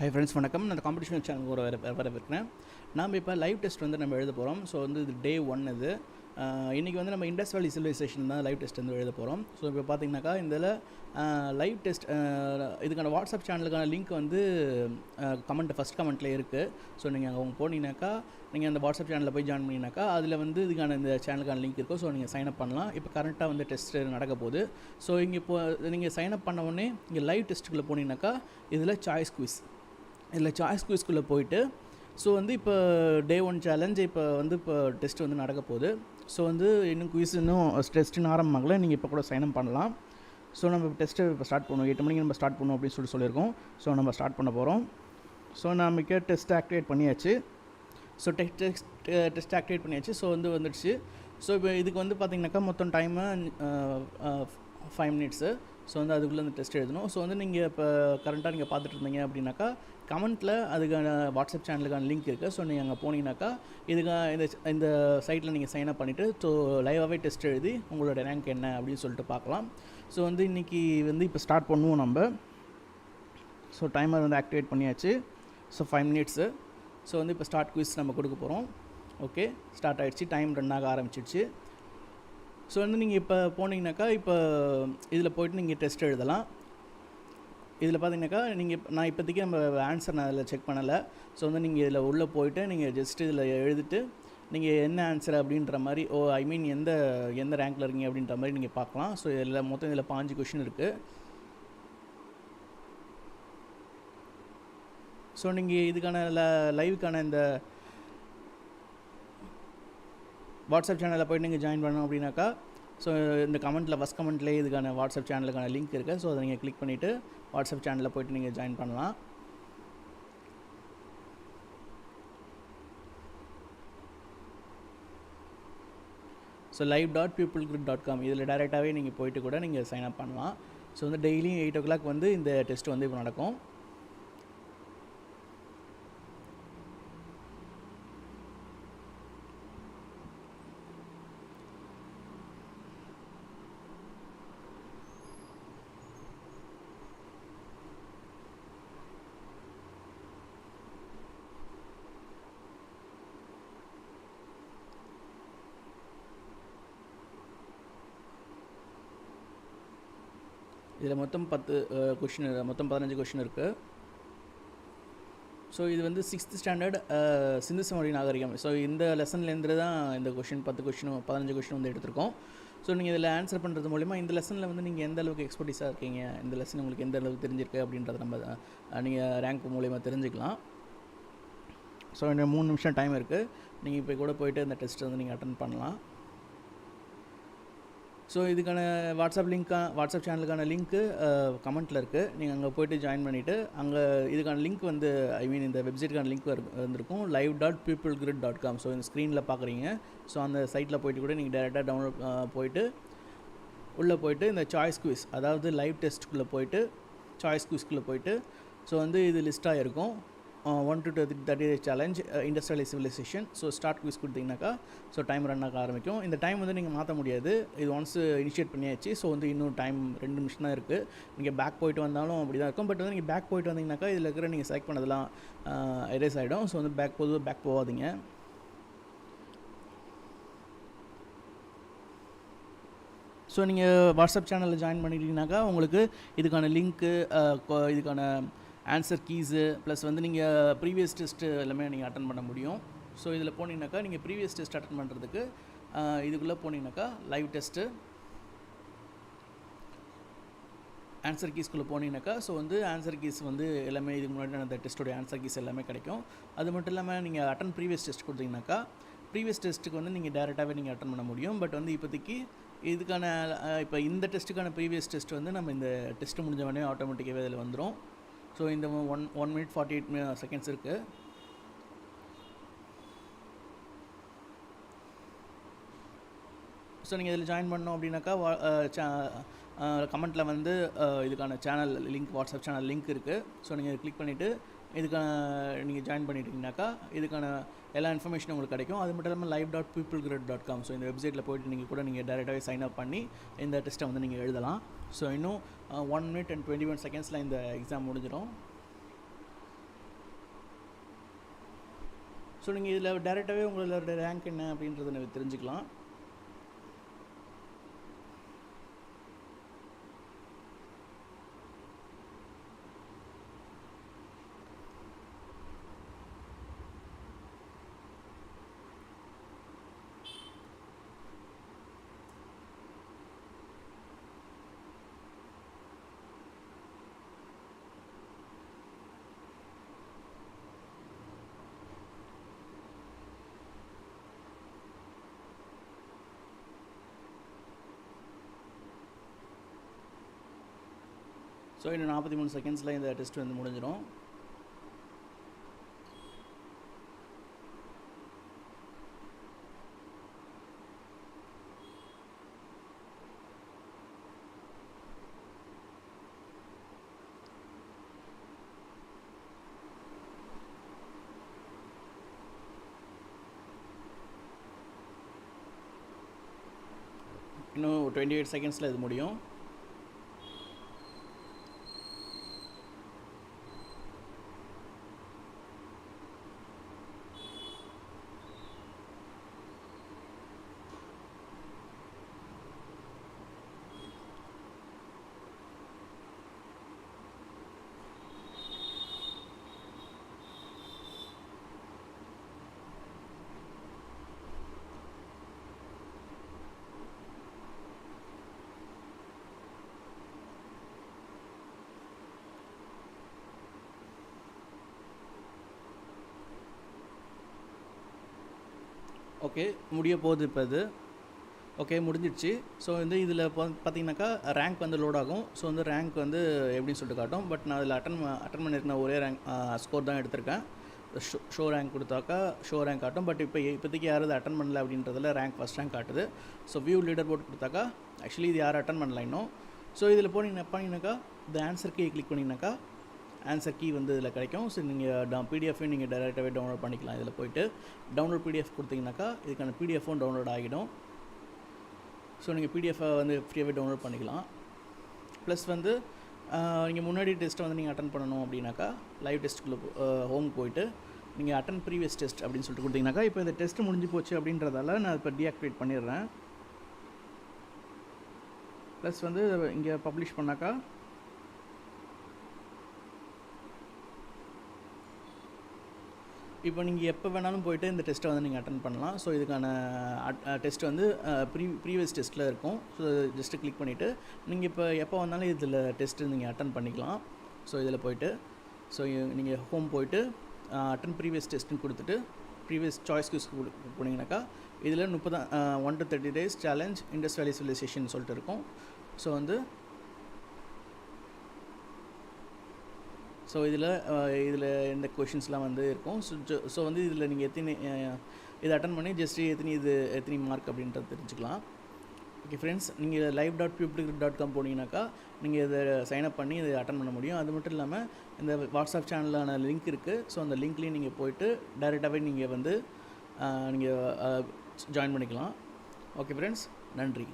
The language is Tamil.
ஹை ஃப்ரெண்ட்ஸ் வணக்கம். நான் காம்படிஷன் சேனல் ஒரு வர வரவேற்கிறேன். நாம் இப்போ லைவ் டெஸ்ட் வந்து நம்ம எழுத போகிறோம் ஸோ வந்து இது டே ஒன் இது. இன்றைக்கி வந்து நம்ம இண்டஸ் வேலி சிவிலைசேஷன் தான் லைவ் டெஸ்ட் வந்து எழுத போகிறோம் ஸோ இப்போ பார்த்தீங்கன்னாக்கா இதில் லைவ் டெஸ்ட் இதுக்கான வாட்ஸ்அப் சேனலுக்கான லிங்க் வந்து கமெண்ட் ஃபஸ்ட் கமெண்ட்டில் இருக்குது ஸோ நீங்கள் அவங்க போனீங்கன்னாக்கா நீங்கள் அந்த வாட்ஸ்அப் சேனலில் போய் ஜாயின் பண்ணிங்கனாக்கா அதில் வந்து இதுக்கான இந்த சேனலுக்கான லிங்க் இருக்கும் ஸோ நீங்கள் சைன் அப் பண்ணலாம். இப்போ கரெக்டாக வந்து டெஸ்ட் நடக்க போகுது. ஸோ இங்கே இப்போ நீங்கள் சைன் அப் பண்ண உடனே இங்கே லைவ் டெஸ்ட்டுக்குள்ளே போனீங்கன்னாக்கா இதில் சாய்ஸ் குவிஸ் இதில் சாய்ஸ் குயிஸ்குள்ளே போயிட்டு ஸோ வந்து இப்போ டே ஒன் சேலஞ்ச் இப்போ வந்து இப்போ டெஸ்ட் வந்து நடக்க போகுது. ஸோ வந்து இன்னும் குயிஸ் இன்னும் டெஸ்ட்டுன்னு ஆரம்பமாகல. நீங்கள் இப்போ கூட சைன் பண்ணலாம். ஸோ நம்ம டெஸ்ட்டு இப்போ ஸ்டார்ட் பண்ணுவோம். எட்டு மணிக்கு நம்ம ஸ்டார்ட் பண்ணுவோம் அப்படின்னு சொல்லி சொல்லியிருக்கோம். ஸோ நம்ம ஸ்டார்ட் பண்ண போகிறோம் ஸோ நமக்கு டெஸ்ட் ஆக்டிவேட் பண்ணியாச்சு. So test test test activate பண்ணியாச்சு. ஸோ வந்து வந்துடுச்சு. ஸோ இப்போ இதுக்கு வந்து பார்த்திங்கனாக்கா மொத்தம் டைமு ஃபைவ் மினிட்ஸு ஸோ வந்து அதுக்குள்ளே அந்த டெஸ்ட் எழுதணும். ஸோ வந்து நீங்கள் இப்போ கரண்ட்டாக நீங்கள் பார்த்துட்டு இருந்தீங்க அப்படின்னாக்கா கமெண்ட்டில் அதுக்கான வாட்ஸ்அப் சேனலுக்கான லிங்க் இருக்குது ஸோ நீங்கள் அங்கே போனீங்கன்னாக்கா இதுக்காக இந்த இந்த சைட்டில் நீங்கள் சைன் அப் பண்ணிவிட்டு ஸோ லைவாகவே டெஸ்ட் எழுதி உங்களோட ரேங்க் என்ன அப்படின்னு சொல்லிட்டு பார்க்கலாம். ஸோ வந்து இன்றைக்கி வந்து இப்போ ஸ்டார்ட் பண்ணுவோம் நம்ம. ஸோ டைமர் வந்து ஆக்டிவேட் பண்ணியாச்சு. ஸோ ஃபைவ் மினிட்ஸு ஸோ வந்து இப்போ ஸ்டார்ட் குவிஸ் நம்ம கொடுக்க போகிறோம் ஓகே ஸ்டார்ட் ஆகிடுச்சு டைம் ரன் ஆக ஆரம்பிச்சிடுச்சு. ஸோ வந்து நீங்கள் இப்போ போனீங்கனாக்கா இப்போ இதில் போய்ட்டு நீங்கள் டெஸ்ட் எழுதலாம். இதில் பார்த்தீங்கன்னாக்கா நீங்கள் நான் இப்போதைக்கு நம்ம ஆன்சர் நான் அதில் செக் பண்ணலை. ஸோ வந்து நீங்கள் இதில் உள்ளே போயிட்டு நீங்கள் ஜஸ்ட் இதில் எழுதிட்டு நீங்கள் என்ன ஆன்சர் அப்படின்ற மாதிரி ஓ ஐ மீன் எந்த எந்த ரேங்க்கில் இருக்கீங்க அப்படின்ற மாதிரி நீங்கள் பார்க்கலாம். ஸோ இதில் மொத்தம் இதில் பாஞ்சு கொஷின் இருக்குது ஸோ நீங்கள் இதுக்கான ல லைவுக்கான இந்த வாட்ஸ்அப் சேனலில் போய்ட்டு நீங்கள் ஜாயின் பண்ணணும் அப்படின்னாக்கா ஸோ இந்த கமெண்ட்டில் ஃபஸ்ட் கமெண்ட்லேயே இதுக்கான வாட்ஸ்அப் சேனலுக்கான லிங்க் இருக்குது ஸோ அதை நீங்கள் கிளிக் பண்ணிவிட்டு வாட்ஸ்அப் சேனலில் போய்ட்டு நீங்கள் ஜாயின் பண்ணலாம். So live dot people group dot com இதில் டேரெக்டாகவே நீங்கள் போயிட்டு கூட நீங்கள் சைன் அப் பண்ணலாம். ஸோ வந்து டெய்லியும் எயிட் ஓ கிளாக் வந்து இந்த டெஸ்ட் வந்து இப்போ நடக்கும். இதில் மொத்தம் பத்து கொஷின் மொத்தம் பதினஞ்சு கொஷின் இருக்குது ஸோ இது வந்து சிக்ஸ்த் ஸ்டாண்டர்ட் சிந்து சமவெளி நாகரிகம். ஸோ இந்த லெசன்லேருந்து தான் இந்த கொஷின் பத்து கொஷினும் பதினஞ்சு கொஷின் வந்து எடுத்திருக்கோம். ஸோ நீங்கள் இதில் ஆன்சர் பண்ணுறது மூலிமா இந்த லெசனில் வந்து நீங்கள் எந்த அளவுக்கு எக்ஸ்பர்டிஸாக இருக்கீங்க? இந்த லெசன் உங்களுக்கு எந்த அளவுக்கு தெரிஞ்சிருக்கு அப்படின்றத நம்ம நீங்கள் ரேங்க் மூலிமா தெரிஞ்சுக்கலாம். ஸோ இன்னும் மூணு நிமிஷம் டைம் இருக்குது நீங்கள் இப்போ கூட போயிட்டு இந்த டெஸ்ட் வந்து நீங்கள் அட்டன் பண்ணலாம். ஸோ இதுக்கான வாட்ஸ்அப் லிங்க்கா வாட்ஸ்அப் சேனலுக்கான லிங்க்கு கமெண்ட்டில் இருக்குது நீங்கள் அங்கே போய்ட்டு ஜாயின் பண்ணிவிட்டு அங்கே இதுக்கான லிங்க் வந்து ஐ மீன் இந்த வெப்சைட்டுக்கான லிங்க் வந்திருக்கும். Live dot people grid dot com so இந்த ஸ்க்ரீனில் பார்க்குறீங்க ஸோ அந்த சைட்டில் போய்ட்டு கூட நீங்கள் டேரெக்டாக டவுன்லோட் போயிட்டு உள்ளே போயிட்டு இந்த சாய்ஸ் குவிஸ் அதாவது லைவ் டெஸ்ட்டுக்குள்ளே போயிட்டு சாய்ஸ் குவிஸ்க்குள்ளே போயிட்டு ஸோ வந்து இது லிஸ்ட்டாக இருக்கும் one to thirty days challenge industrial civilization so start quiz கொடுத்தீங்கன்னாக்கா so time run ஆக ஆரம்பிக்கும். இந்த டைம் வந்து நீங்கள் மாற்ற முடியாது. இது ஒன்ஸ் இனிஷியேட் பண்ணியாச்சு. ஸோ வந்து இன்னும் டைம் ரெண்டு நிமிஷம் தான் இருக்குது நீங்கள் பேக் போயிட்டு வந்தாலும் அப்படி தான் இருக்கும். பட் வந்து நீங்கள் பேக் போயிட்டு வந்தீங்கன்னாக்கா இதில் இருக்கிற நீங்கள் செலக்ட் பண்ணதெல்லாம் எரேஸ் ஆகிடும் ஸோ வந்து பேக் பொதுவாக பேக் போகாதீங்க. ஸோ நீங்கள் வாட்ஸ்அப் சேனலில் ஜாயின் பண்ணிட்டீங்கனாக்கா உங்களுக்கு இதுக்கான லிங்க்கு uh, இதுக்கான ஆன்சர் கீஸு ப்ளஸ் வந்து நீங்கள் ப்ரீவியஸ் டெஸ்ட்டு எல்லாமே நீங்கள் அட்டன் பண்ண முடியும். ஸோ இதில் போனீங்கன்னாக்கா நீங்கள் ப்ரீவியஸ் டெஸ்ட் அட்டன் பண்ணுறதுக்கு இதுக்குள்ளே போனீங்கன்னாக்கா லைவ் டெஸ்ட்டு ஆன்சர் கீஸ்க்குள்ளே போனீங்கன்னாக்கா ஸோ வந்து ஆன்சர் கீஸ் வந்து எல்லாமே இதுக்கு முன்னாடி அந்த டெஸ்ட்டோடைய ஆன்சர் கீஸ் எல்லாமே கிடைக்கும். அது மட்டும் இல்லாமல் நீங்கள் அட்டன் ப்ரீவியஸ் டெஸ்ட் கொடுத்தீங்கன்னாக்கா ப்ரீவியஸ் டெஸ்ட்டுக்கு வந்து நீங்கள் டேரெக்டாகவே நீங்கள் அட்டன் பண்ண முடியும். பட் வந்து இப்போதைக்கு இதுக்கான இப்போ இந்த டெஸ்ட்டுக்கான ப்ரீவியஸ் டெஸ்ட் வந்து நம்ம இந்த டெஸ்ட்டு முடிஞ்ச உடனே ஆட்டோமேட்டிக்காகவே அதில் வந்துடும் ஸோ இந்த one one minute forty eight seconds இருக்குது ஸோ நீங்கள் இதில் ஜாயின் பண்ணோம் அப்படின்னாக்கா கமெண்ட்டில் வந்து இதுக்கான channel link WhatsApp channel link இருக்குது ஸோ நீங்கள் கிளிக் பண்ணிவிட்டு இதுக்கான நீங்கள் ஜாயின் பண்ணிட்டீங்கனாக்கா இதுக்கான எல்லா இன்ஃபர்மேஷன் உங்களுக்கு கிடைக்கும். அது மட்டும் இல்லாமல் live dot people great dot com so இந்த வெப்சைட்டில் போயிட்டு நீங்கள் கூட நீங்கள் டேரெக்டாகவே சைன் அப் பண்ணி இந்த டெஸ்ட்டை வந்து நீங்கள் எழுதலாம். ஸோ இன்னும் one minute and twenty one செகண்ட்ஸில் இந்த எக்ஸாம் முடிஞ்சிடும். ஸோ நீங்கள் இதில் டேரெக்டாகவே உங்களோட ரேங்க் என்ன அப்படின்றத தெரிஞ்சுக்கலாம். ஸோ இன்னும் நாற்பத்தி மூணு செகண்ட்ஸில் இந்த டெஸ்ட் வந்து முடிஞ்சிடும் இன்னும் டுவெண்ட்டி எயிட் செகண்ட்ஸில் இது முடியும். ஓகே முடிய போகுது இப்போ இது. ஓகே முடிஞ்சிடுச்சு. ஸோ வந்து இதில் பார்த்தீங்கன்னாக்கா ரேங்க் வந்து லோட் ஆகும். ஸோ வந்து ரேங்க் வந்து எப்படின்னு சொல்லிட்டு காட்டும். பட் நான் அதில் அட்டன் அட்டன் பண்ணியிருந்த ஒரே ரேங்க் ஸ்கோர் தான் எடுத்திருக்கேன். ஷோ ஷோ ரேங்க் கொடுத்தாக்கா ஷோ ரேங்க் காட்டும். பட் இப்போ இப்போதைக்கு யாரும் அட்டன் பண்ணல அப்படின்றதில் ரேங்க் ஃபஸ்ட் ரேங்க் காட்டுது. ஸோ வியூ லீடர் போர்ட் கொடுத்தாக்கா ஆக்சுவலி இது யாரும் அட்டன் பண்ணல இன்னும். ஸோ இதில் போனீங்கன்னா பண்ணிங்கனாக்கா இந்த ஆன்சருக்கு கிளிக் பண்ணிங்கனாக்கா ஆன்சர் கீ வந்து இதில் கிடைக்கும். ஸோ நீங்கள் பிடிஎஃபையும் நீங்கள் டேரெக்டாகவே டவுன்லோட் பண்ணிக்கலாம் இதில் போயிட்டு. டவுன்லோட் பிடிஎஃப் கொடுத்தீங்கன்னாக்கா இதுக்கான பிடிஎஃப்பும் டவுன்லோட் ஆகிடும். ஸோ நீங்கள் பிடிஎஃபை வந்து ஃப்ரீயாகவே டவுன்லோட் பண்ணிக்கலாம். ப்ளஸ் வந்து நீங்கள் முன்னாடி டெஸ்ட்டை வந்து நீங்கள் அட்டன் பண்ணணும் அப்படின்னாக்கா லைவ் டெஸ்ட்டுக்குள்ளே ஹோம் போயிட்டு நீங்கள் அட்டன் ப்ரீவியஸ் டெஸ்ட் அப்படின்னு சொல்லிட்டு கொடுத்தீங்கனாக்கா இப்போ இந்த டெஸ்ட் முடிஞ்சு போச்சு அப்படின்றதால நான் இப்போ டீஆக்டிவேட் பண்ணிடுறேன். ப்ளஸ் வந்து இங்கே பப்ளிஷ் பண்ணாக்கா இப்போ நீங்கள் எப்போ வேணாலும் போயிட்டு இந்த டெஸ்ட்டை வந்து நீங்கள் அட்டன் பண்ணலாம். ஸோ இதுக்கான டெஸ்ட் வந்து ப்ரீ ப்ரீவியஸ் டெஸ்ட்டில் இருக்கும். ஸோ ஜஸ்ட்டு கிளிக் பண்ணிவிட்டு நீங்கள் இப்போ எப்போ வந்தாலும் இதில் டெஸ்ட்டு நீங்கள் அட்டன் பண்ணிக்கலாம். ஸோ இதில் போயிட்டு ஸோ நீங்கள் ஹோம் போயிட்டு அட்டன் ப்ரீவியஸ் டெஸ்ட்டுன்னு கொடுத்துட்டு ப்ரீவியஸ் சாய்ஸ் கியூஸ் போனீங்கன்னாக்கா இதில் முப்பதான் one to thirty days challenge Indus valley civilization சொல்லிட்டு இருக்கும். ஸோ வந்து ஸோ இதில் இதில் இந்த கொஷின்ஸ்லாம் வந்து இருக்கும். ஸோ ஸோ வந்து இதில் நீங்கள் எத்தனை இதை அட்டன் பண்ணி ஜஸ்ட் எத்தனை இது எத்தனை மார்க் அப்படின்றத தெரிஞ்சுக்கலாம். ஓகே ஃப்ரெண்ட்ஸ் நீங்கள் live dot public dot com போனீங்கன்னாக்கா நீங்கள் இதை சைன்அப் பண்ணி இதை அட்டன் பண்ண முடியும். அது மட்டும் இல்லாமல் இந்த வாட்ஸ்அப் சேனலான லிங்க் இருக்குது ஸோ அந்த லிங்க்லேயும் நீங்கள் போயிட்டு டைரெக்டாகவே நீங்கள் வந்து நீங்கள் ஜாயின் பண்ணிக்கலாம். ஓகே ஃப்ரெண்ட்ஸ் நன்றி.